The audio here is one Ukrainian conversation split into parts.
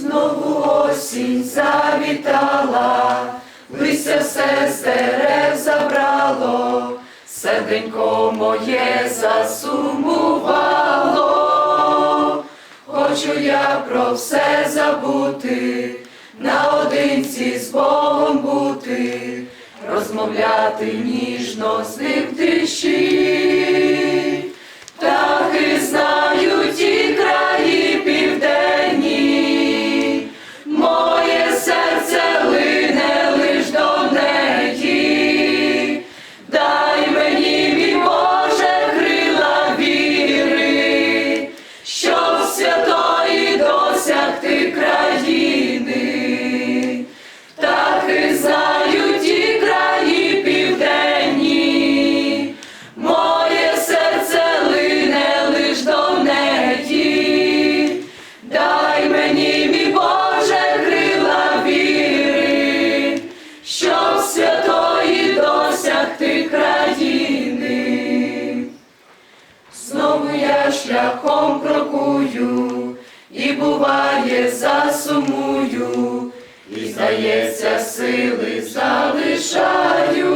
Знову осінь завітала, листя все з забрало, серденько моє засумувало, хочу я про все забути, наодинці з Богом бути, розмовляти ніжно з ним тиші. Шляхом крокую, і буває засумую, і здається, сили залишаю,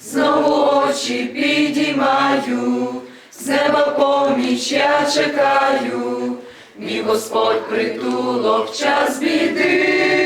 знову очі підіймаю, з неба поміч я чекаю, мій Господь притулок час біди.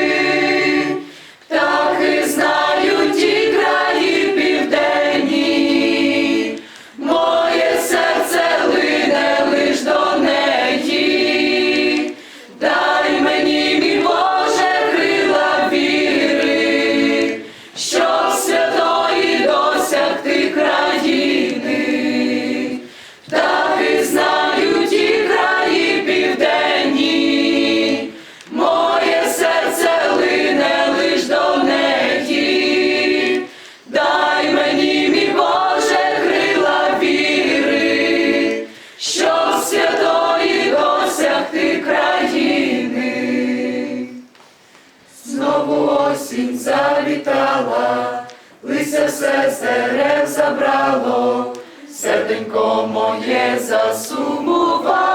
Знову осінь завітала, листя все дерев забрало, серденько моє засумувало,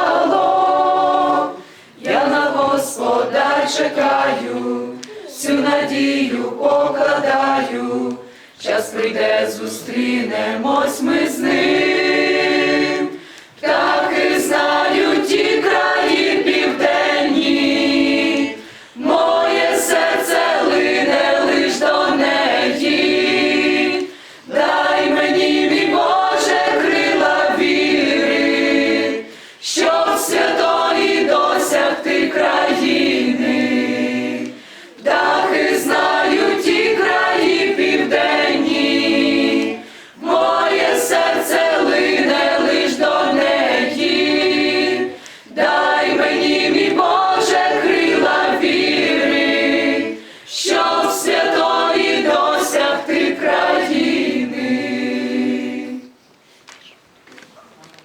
я на Господа чекаю, всю надію покладаю, час прийде, зустрінемось ми з ним,